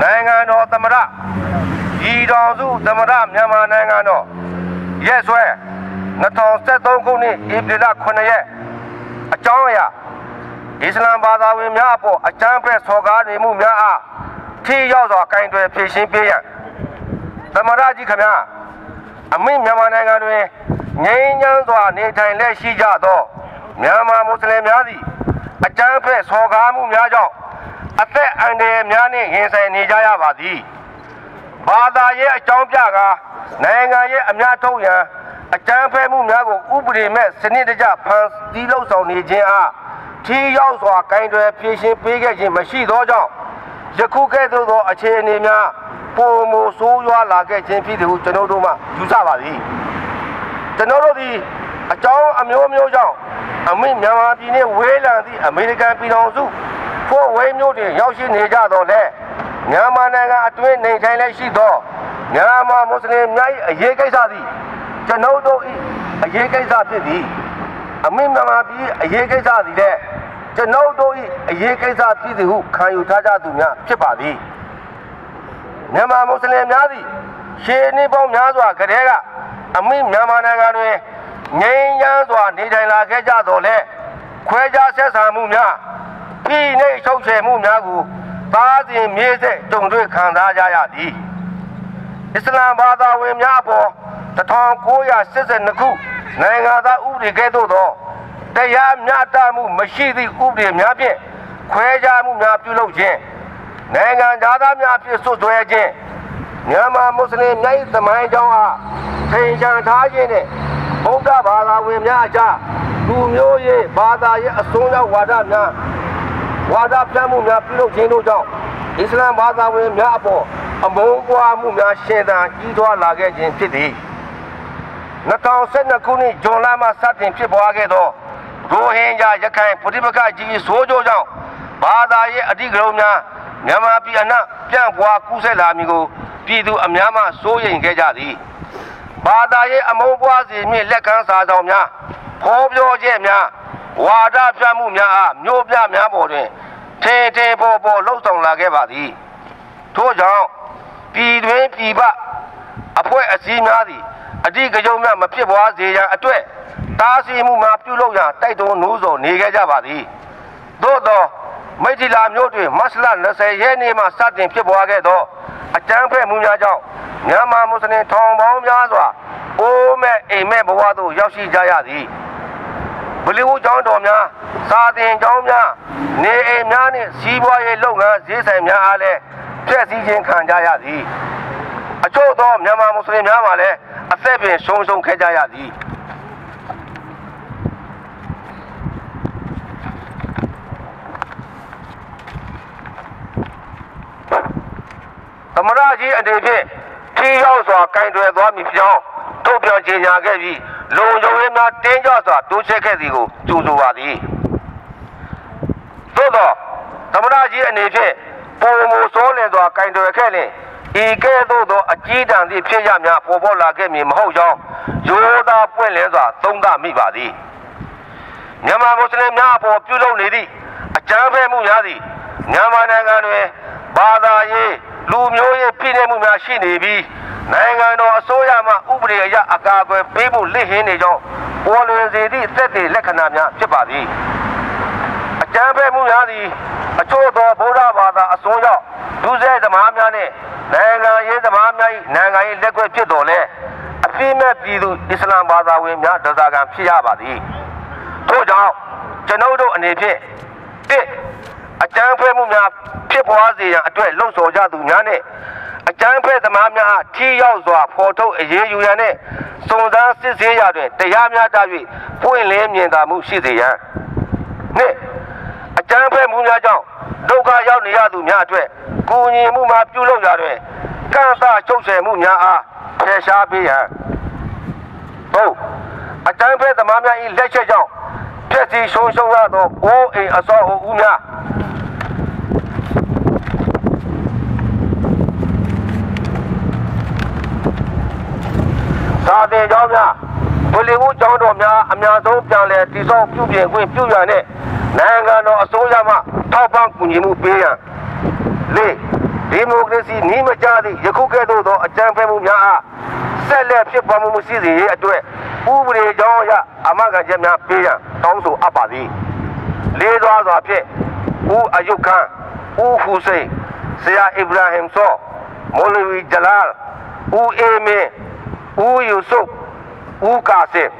နိုင်ငံတော်သမ္မတဤတော်စုသမ္မတမြန်မာနိုင်ငံတော်ရက်စွဲ2023ခုနှစ်ဧပြီလ9ရက်အကြောင်းအရာအစ္စလမ်ဘာသာဝင်များအပေါ်အကြမ်းဖက်ဆော်ကားနေမှုများအားထိရောက်စွာကင်တွယ်ဖြေရှင်းပေးရန်သမ္မတကြီးခင်ဗျာအမိမြန်မာနိုင်ငံတွင်ငြိမ်းချမ်းစွာနေထိုင်လက်ရှိကြသောမြန်မာမွတ်စလင်များသည်အကြမ်းဖက်ဆော်ကားမှုများကြောင့် အသက်အန္တရာယ်များနှင့်ရင်ဆိုင်နေကြရပါသည်ဘာသာရေးအကြောင်းပြကာနိုင်ငံရေးအများထုတ်ရန်အကြမ်းဖက်မှုများကိုဥပဒေမဲ့စနစ်တကျဖန်တီးလှုပ်ဆောင်နေခြင်းအားထီရောက်စွာကင်တွယ်ဖြည့်ရှင်ပေးခဲ့ခြင်းမရှိသောကြောင့်ယခုကဲ့သို့သောအခြေအနေများပုံမဆိုးရွားလာခဲ့ခြင်းဖြစ်သည်ဟုကျွန်တော်တို့မှယူဆပါသည်ကျွန်တော်တို့သည်အကြောင်းအမျိုးမျိုးကြောင့်အမိမြန်မာပြည်နှင့်ဝေးလံသည့်အမေရိကန်ပြည်ထောင်စု ဖို့ဝေးမျိုးတွင်ရောက်ရှိနေကြတော့လေမြန်မာနိုင်ငံအတွင်းနေထိုင်လက်ရှိသောမြန်မာမွတ်စလင်များ၏အရေးကိစ္စသည်ကျွန်တော်တို့၏အရေးကိစ္စဖြစ်သည်အမိမြန်မာပြည်အရေးကိစ္စသည်လည်းကျွန်တော်တို့၏အရေးကိစ္စဖြစ်သည်ဟုခံယူထားကြသူများဖြစ်ပါသည်မြန်မာမွတ်စလင်များသည်ရှေးနှစ်ပေါင်းများစွာကတည်းကအမိမြန်မာနိုင်ငံတွင်ငြိမ်းချမ်းစွာနေထိုင်လာခဲ့ကြတော်လဲခွဲခြားဆက်ဆံမှုများ ပြည်နှိပ်ချုပ်ချယ်မှုများကိုသားစဉ်မြေးဆက်တုံတွေ့ခံစားကြရသည်အစ္စလာမ်ဘာသာဝင်များအပေါ်1982ခုနိုင်ငံသားဥပဒေကဲ့သို့သောတရားမျှတမှုမရှိသည့်ဥပဒေများဖြင့်ခွဲခြားမှုများပြုလုပ်ခြင်းနိုင်ငံသားများဖြင့်ဆွဆွဲခြင်းမြန်မာမွတ်စလင်များ၏သမိုင်းကြောင်းအားထိန်ချန်ထားခြင်းနှင့်ဗုဒ္ဓဘာသာဝင်များအကြားလူမျိုးရေးဘာသာရေးအစွန်းရောက်ဝါဒများ ဝါဒပြမှုများပြုလုပ်ခြင်းတို့ကြောင့်အစ္စလာမ်ဘာသာဝင်များအပေါ်အမုန်းပွားမှုများရှင်သန်ကြီးထွားလာခဲ့ခြင်းဖြစ်သည်2012ခုနှစ်ဇွန်လမှစတင်ဖြစ်ပွားခဲ့သောရိုဟင်ဂျာရခိုင်ပြည်ပခကြီးဆိုးကြိုးကြောင့်ဘာသာရေးအဓိကရုဏ်းများမြန်မာပြည်အနှံ့ပြန့်ပွားကူးစက်လာမည်ကိုပြည်သူအများမှစိုးရိမ်ခဲ့ကြသည်ဘာသာရေးအမုန်းပွားစေမည့်လက်ကမ်းစာဆောင်များဖော်ပြောချက်များ ဝါဒပြမှုများအားမျိုးပြများပေါ်တွင်ထေထေပေါ်ပေါ်လှုပ်ဆောင်လာခဲ့ပါသည်ထို့ကြောင့်ပြည်တွင်ပြည်ပအဖွဲ့အစည်းများသည်အဓိကရုဏ်းများမဖြစ်ပွားစေရန်အတွက်တားဆီးမှုများပြုလုပ်ရန်တိုက်တွန်းနှိုးဆော်နေခဲ့ကြပါသည်သို့သောမိထီလာမြို့တွင်မတ်လ20ရက်နေ့မှစတင်ဖြစ်ပွားခဲ့သောအကြမ်းဖက်မှုများကြောင့်မြန်မာမွတ်စလင်ထောင်ပေါင်းများစွာအိုးမဲ့အိမ်မဲ့ဘဝသို့ရောက်ရှိကြရသည်ဘလီဝူ ကျောင်းတော်များစာသင်ကျောင်းများနေအိမ်များနှင့်စီးပွားရေးလုပ်ငန်းဈေးဆိုင်များအားလည်းဖျက်ဆီးခြင်းခံကြရသည်အချို့သောမြန်မာမွတ်စလင်များမှာလည်းအသက်ပင်ဆုံးရှုံးခဲ့ကြရသည်သမရကြီးအနေဖြင့်ဖြေရောက်စွာကင်တွယ်သွားမည်ဖြစ်ကြောင်းထုတ်ပြန်ကြေညာခဲ့ပြီး လုံခြုံရေးများတင်းကြပ်စွာတိုးချဲ့ခဲ့သည်ကိုကြိုဆိုပါသည်သို့သောသမရကြီးအနေဖြင့်ပုံမူစိုးလင်စွာကင်တွယ်ခဲ့လျင်ဤကဲ့သို့သောအကြီးတန်းသည့်ဖြစ်ရများပေါ်ပေါ်လာခဲ့မည်မဟုတ်ကြောင်းရိုးသားပွင့်လင်းစွာသုံးသမိပါသည်မြန်မာမွတ်စလင်များအပေါ်ပြုလုပ်နေသည့်အကြမ်းဖက်မှုများသည်မြန်မာနိုင်ငံတွင်ဘာသာရေးလူမျိုးရေးပြည်နေမှုများရှိနေပြီး နိုင်ငံတော်အစိုးရမှဥပဒေအရအကာအကွယ်ပေးဖို့လက်ဟင်းနေကြောင်းပေါ်လွင်စေသည့်သက်သေလက္ခဏာများဖြစ်ပါသည်အကြမ်းဖက်မှုများသည်အချို့သောဗုဒ္ဓဘာသာအစွန်းရောက်ဒုစရိုက်သမားများနှင့်နိုင်ငံရေးသမားများ၏နိုင်ငံရေးလက်ကွက်ဖြစ်တော်လဲအပြည့်မဲ့ပြည်သူအစ္စလာမ်ဘာသာဝင်များဒဇာကန်ဖြစ်ရပါသည်ထို့ကြောင့်ကျွန်ုပ်တို့အနေဖြင့်တစ်အကြမ်းဖက်မှုများဖြစ်ပွားစေရန်အတွက်လှုံ့ဆော်ကြသူများနဲ့ အကြမ်းဖက်သမားများထီရောက်စွာဖော်ထုတ်အရေးယူရန်နဲ့စုံစမ်းစစ်ဆေးရတွင်တရားမျှတ၍ပွင့်လင်းမြင်သာမှုရှိစေရန်နှစ်အကြမ်းဖက်မှုများကြောင့်ဒုက္ခရောက်နေရသူများအတွက်ကူညီမှုမှာပြုလုပ်ရတွင်ကန့်သချုပ်ချယ်မှုများအားဖယ်ရှားပေးရန်ဟုတ်အကြမ်းဖက်သမားများ၏လက်ချက်ကြောင့်ဖြစ်စီဆုံးရှုံးရသောအိုးအိမ်အစောအဦးများ သာတင်ကျောင်းများဘလီဝူကျောင်းတော်များအများဆုံးပြန်လည်တည်ဆောက်ပြုပြင်ခွင့်ပြုရန်နဲ့နိုင်ငံတော်အစိုးရမှထောက်ပံ့ကူညီမှုပေးရန်လေးဒီမိုကရေစီနှီးမကြသည့်ယခုကဲ့သို့သောအကြမ်းဖက်မှုများအားဆက်လက်ဖြစ်ပေါ်မှုမရှိစေရေးအတွက်ဥပဒေကြောင်းအရအမခံချက်များပေးရန်တောင်းဆိုအပ်ပါသည်လေးသွားစွာဖြင့်ဦးအယုတ်ခန်းဦးဟူစိန်ဆရာအစ္စရာဟင်ဆောမောလဝီဂျလာဦးအေမင် ဦးယူဆုဖ်ဦးကာဆင်